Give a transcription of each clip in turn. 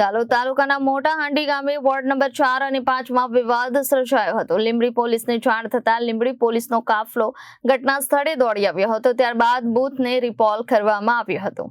ચાલો, તાલુકાના મોટા હાંડી ગામે વોર્ડ નંબર ચાર અને પાંચમાં વિવાદ સર્જાયો હતો. લીંબડી પોલીસને જાણ થતાં લીંબડી પોલીસનો કાફલો ઘટના સ્થળે દોડી આવ્યો હતો. ત્યારબાદ બૂથને રિપોલ કરવામાં આવ્યો હતો.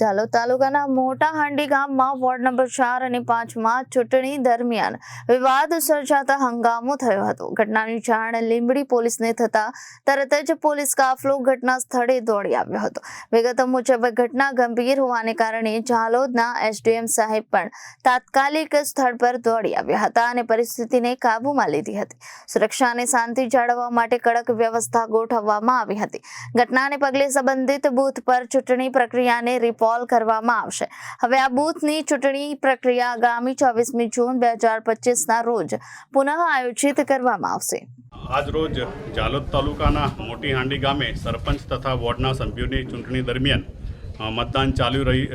ચાલો તાલુકાના મોટા હાંડી ગામમાં વોર્ડ નંબર ચાર અને પાંચમાં ચૂંટણી દરમિયાન વિવાદ સર્જાતા હંગામો થયો હતો. ઘટનાની જાણ લીંબડી પોલીસને થતા તરત જ પોલીસ કાફલો ઘટના સ્થળે દોડી આવ્યો હતો. વિગતો મુજબ ઘટના ગંભીર હોવાને કારણે જાલોદના એસડીએમ સાહેબ પણ તાત્કાલિક સ્થળ પર દોડી આવ્યા હતા અને પરિસ્થિતિને કાબૂમાં લીધી હતી. સુરક્ષા અને શાંતિ જાળવવા માટે કડક વ્યવસ્થા ગોઠવવામાં આવી હતી. ઘટનાને પગલે સંબંધિત બૂથ પર ચૂંટણી પ્રક્રિયાને રિપોર્ટ કરવામાં આવશે. હવે આ બૂથની ચૂંટણી પ્રક્રિયા આગામી ચોવીસમી જૂન બે હજાર પચીસના રોજ પુનઃ આયોજિત કરવામાં આવશે. આજ રોજ જાલોદ તાલુકાના મોટી હાંડી ગામે સરપંચ તથા વોર્ડના સભ્યોની ચૂંટણી દરમિયાન મતદાન ચાલી રહી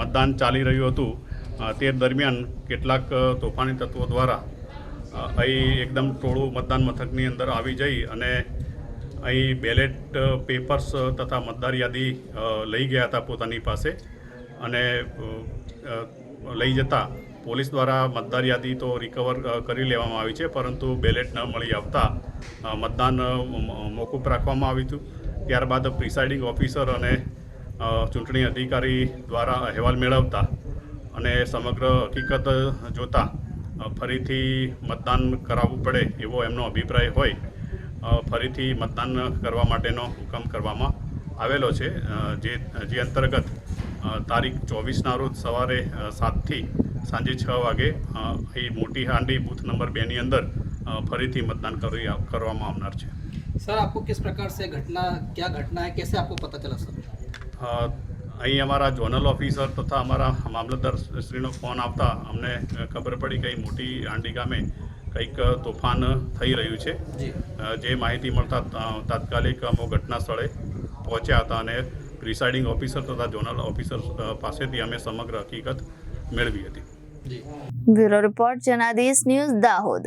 મતદાન ચાલી રહ્યું હતું. તે દરમિયાન કેટલાક તોફાની તત્વો દ્વારા અહીં એકદમ ટોળું મતદાન મથકની અંદર આવી જઈ અને અહીં બેલેટ પેપર્સ તથા મતદાર યાદી લઈ ગયા હતા પોતાની પાસે. અને લઈ જતા પોલીસ દ્વારા મતદાર યાદી તો રિકવર કરી લેવામાં આવી છે, પરંતુ બેલેટ ન મળી આવતા મતદાન મોકૂફ રાખવામાં આવ્યું હતું. ત્યારબાદ પ્રિસાઇડિંગ ઓફિસર અને ચૂંટણી અધિકારી દ્વારા અહેવાલ મેળવતા અને સમગ્ર હકીકત જોતા ફરીથી મતદાન કરાવવું પડે એવો એમનો અભિપ્રાય હોય ફરીથી મતદાન કરવા માટેનો હુકમ કરવામાં આવેલો છે. જે જે અંતર્ગત તારીખ ચોવીસના રોજ સવારે સાતથી સાંજે છ વાગે અહીં મોટી હાંડી બૂથ નંબર બેની અંદર ફરીથી મતદાન કરી કરવામાં આવનાર છે. સર આપકો કિસ પ્રકાર સે ઘટના ક્યા ઘટના હૈ? કેસે આપકો પતા ચલા સર? અહીં અમારા જોનલ ઓફિસર તથા અમારા મામલતદાર શ્રીનો ફોન આવતા અમને ખબર પડી કે મોટી હાંડી ગામે કંઈક તોફાન થઈ રહ્યું છે. જે. માહિતી મળતા તાત્કાલિક અમો ઘટના સ્થળે પહોંચ્યા હતા અને પ્રિસાઇડિંગ ઓફિસર તથા ઝોનલ ઓફિસર પાસેથી અમે સમગ્ર હકીકત મેળવી હતી. Bureau report Janadesh news Dahod.